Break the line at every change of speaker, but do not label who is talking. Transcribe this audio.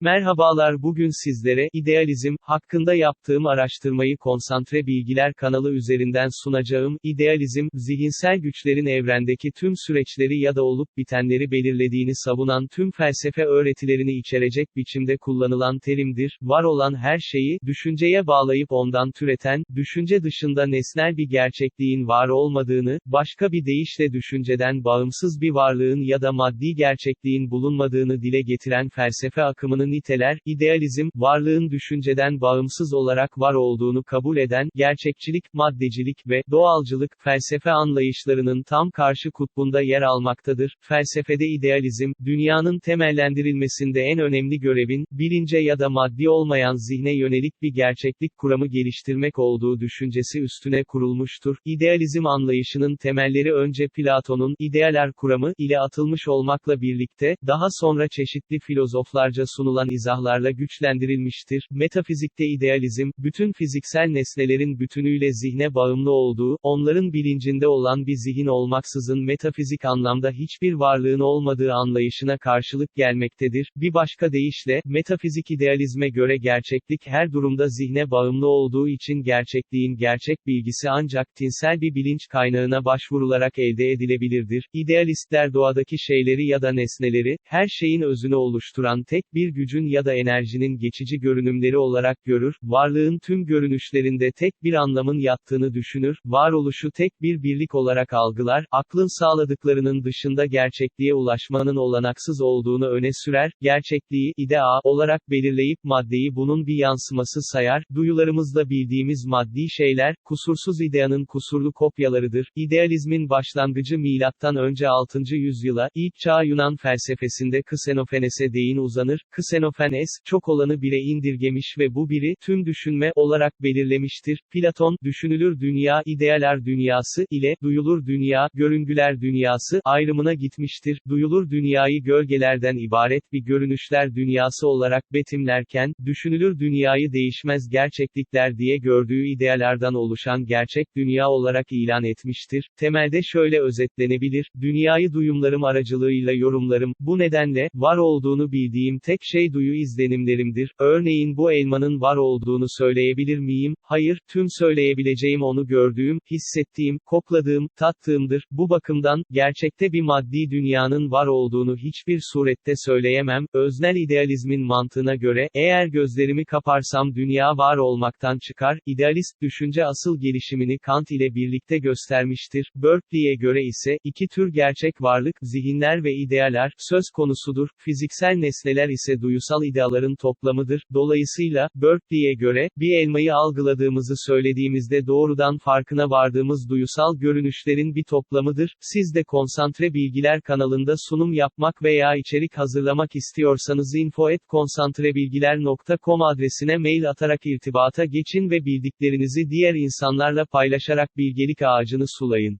Merhabalar bugün sizlere, idealizm, hakkında yaptığım araştırmayı Konsantre Bilgiler kanalı üzerinden sunacağım. İdealizm, zihinsel güçlerin evrendeki tüm süreçleri ya da olup bitenleri belirlediğini savunan tüm felsefe öğretilerini içerecek biçimde kullanılan terimdir. Var olan her şeyi, düşünceye bağlayıp ondan türeten, düşünce dışında nesnel bir gerçekliğin var olmadığını, başka bir deyişle düşünceden bağımsız bir varlığın ya da maddi gerçekliğin bulunmadığını dile getiren felsefe niteler, idealizm, varlığın düşünceden bağımsız olarak var olduğunu kabul eden, gerçekçilik, maddecilik ve doğalcılık, felsefe anlayışlarının tam karşı kutbunda yer almaktadır. Felsefede idealizm, dünyanın temellendirilmesinde en önemli görevin, bilince ya da maddi olmayan zihne yönelik bir gerçeklik kuramı geliştirmek olduğu düşüncesi üstüne kurulmuştur. İdealizm anlayışının temelleri önce Platon'un, idealer kuramı, ile atılmış olmakla birlikte, daha sonra çeşitli filozoflarca sunulan izahlarla güçlendirilmiştir. Metafizikte idealizm, bütün fiziksel nesnelerin bütünüyle zihne bağımlı olduğu, onların bilincinde olan bir zihin olmaksızın metafizik anlamda hiçbir varlığın olmadığı anlayışına karşılık gelmektedir. Bir başka deyişle, metafizik idealizme göre gerçeklik her durumda zihne bağımlı olduğu için gerçekliğin gerçek bilgisi ancak tinsel bir bilinç kaynağına başvurularak elde edilebilirdir. İdealistler doğadaki şeyleri ya da nesneleri, her şeyin özünü oluşturan tek bir gücün ya da enerjinin geçici görünümleri olarak görür, varlığın tüm görünüşlerinde tek bir anlamın yattığını düşünür, varoluşu tek bir birlik olarak algılar, aklın sağladıklarının dışında gerçekliğe ulaşmanın olanaksız olduğunu öne sürer, gerçekliği, idea, olarak belirleyip maddeyi bunun bir yansıması sayar, duyularımızla bildiğimiz maddi şeyler, kusursuz ideanın kusurlu kopyalarıdır. İdealizmin başlangıcı milattan önce 6. yüzyıla, ilk çağ Yunan felsefesinde Ksenofenes'e değin uzanır, Ksenofenes, çok olanı bire indirgemiş ve bu biri, tüm düşünme, olarak belirlemiştir. Platon, düşünülür dünya, idealer dünyası, ile, duyulur dünya, görüngüler dünyası, ayrımına gitmiştir. Duyulur dünyayı gölgelerden ibaret bir görünüşler dünyası olarak betimlerken, düşünülür dünyayı değişmez gerçeklikler diye gördüğü idealardan oluşan gerçek dünya olarak ilan etmiştir. Temelde şöyle özetlenebilir, dünyayı duyumlarım aracılığıyla yorumlarım, bu nedenle, var olduğunu bildiğim tek şey duyu izlenimlerimdir. Örneğin bu elmanın var olduğunu söyleyebilir miyim? Hayır, tüm söyleyebileceğim onu gördüğüm, hissettiğim, kokladığım, tattığımdır. Bu bakımdan, gerçekte bir maddi dünyanın var olduğunu hiçbir surette söyleyemem. Öznel idealizmin mantığına göre, eğer gözlerimi kaparsam dünya var olmaktan çıkar. İdealist düşünce asıl gelişimini Kant ile birlikte göstermiştir. Berkeley'e göre ise, iki tür gerçek varlık, zihinler ve idealer, söz konusudur. Fiziksel nesneler ise duyusal ideaların toplamıdır. Dolayısıyla, Berkeley'e göre, bir elmayı algıladığımızı söylediğimizde doğrudan farkına vardığımız duyusal görünüşlerin bir toplamıdır. Siz de Konsantre Bilgiler kanalında sunum yapmak veya içerik hazırlamak istiyorsanız info@konsantrebilgiler.com adresine mail atarak irtibata geçin ve bildiklerinizi diğer insanlarla paylaşarak bilgelik ağacını sulayın.